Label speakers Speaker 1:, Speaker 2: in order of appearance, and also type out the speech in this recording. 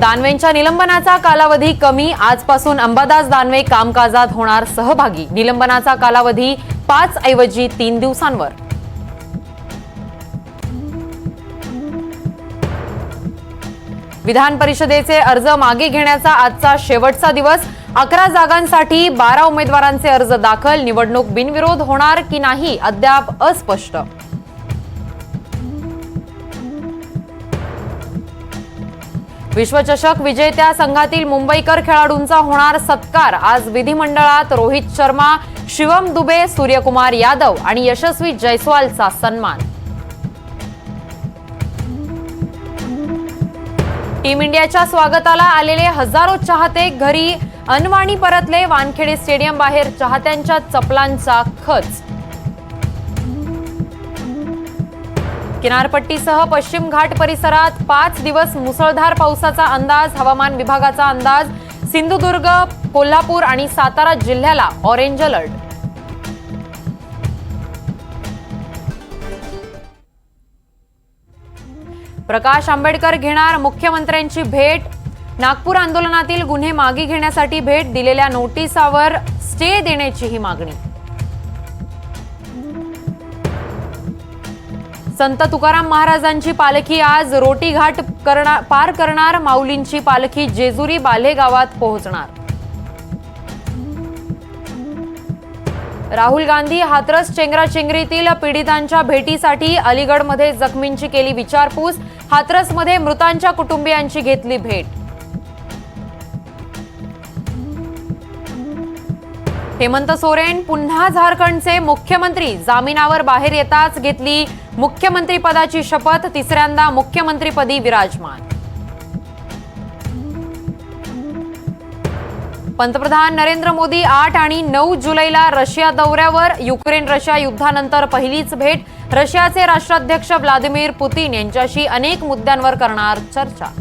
Speaker 1: दानवेंच्या निलंबनाचा कालावधी कमी आजपासून अंबादास दानवे कामकाजात होणार सहभागी. निलंबनाचा कालावधी पाच ऐवजी तीन दिवसांवर. विधान परिषदेचे अर्ज मागे घेण्याचा आजचा शेवटचा दिवस. अकरा जागांसाठी बारा उमेदवारांचे अर्ज दाखल. निवडणूक बिनविरोध होणार की नाही अद्याप अस्पष्ट. विश्वचषक विजेत्या संघातील मुंबईकर खेळाडूंचा होणार सत्कार. आज विधिमंडळात रोहित शर्मा शिवम दुबे सूर्यकुमार यादव आणि यशस्वी जयस्वालचा सन्मान. टीम इंडियाच्या स्वागताला आलेले हजारो चाहते घरी अनवाणी परतले. वानखेडे स्टेडियम बाहेर चाहत्यांच्या चपलांचा खच किनारपट्टीसह पश्चिम घाट परिसरात पाच दिवस मुसळधार पावसाचा अंदाज हवामान विभागाचा अंदाज सिंधुदुर्ग कोल्हापूर आणि सातारा जिल्ह्याला ऑरेंज अलर्ट. प्रकाश आंबेडकर घेणार मुख्यमंत्र्यांची भेट. नागपूर आंदोलनातील गुन्हे मागे घेण्यासाठी भेट दिलेल्या नोटिसावर स्टे देण्याची ही मागणी. संत तुकाराम महाराजांची पालखी आज रोटी घाट करणार पार करणार. माऊलींची पालखी जेजुरी बाल्हे गावात पोहोचणार. राहुल गांधी हाथरस चेंगराचेंगरीतील पीडितांच्या भेटीसाठी अलीगडमध्ये जखमींची केली विचारपूस. हाथरसमध्ये मृतांच्या कुटुंबियांची घेतली भेट. हेमंत सोरेन पुन्हा झारखंडचे मुख्यमंत्री. जामिनावर बाहेर येताच घेतली मुख्यमंत्रीपदाची शपथ तिसऱ्यांदा मुख्यमंत्रीपदी विराजमान. पंतप्रधान नरेंद्र मोदी आठ आणि नऊ जुलैला रशिया दौऱ्यावर युक्रेन रशिया युद्धानंतर पहिलीच भेट रशियाचे राष्ट्राध्यक्ष व्लादिमीर पुतीन यांच्याशी अनेक मुद्द्यांवर करणार चर्चा.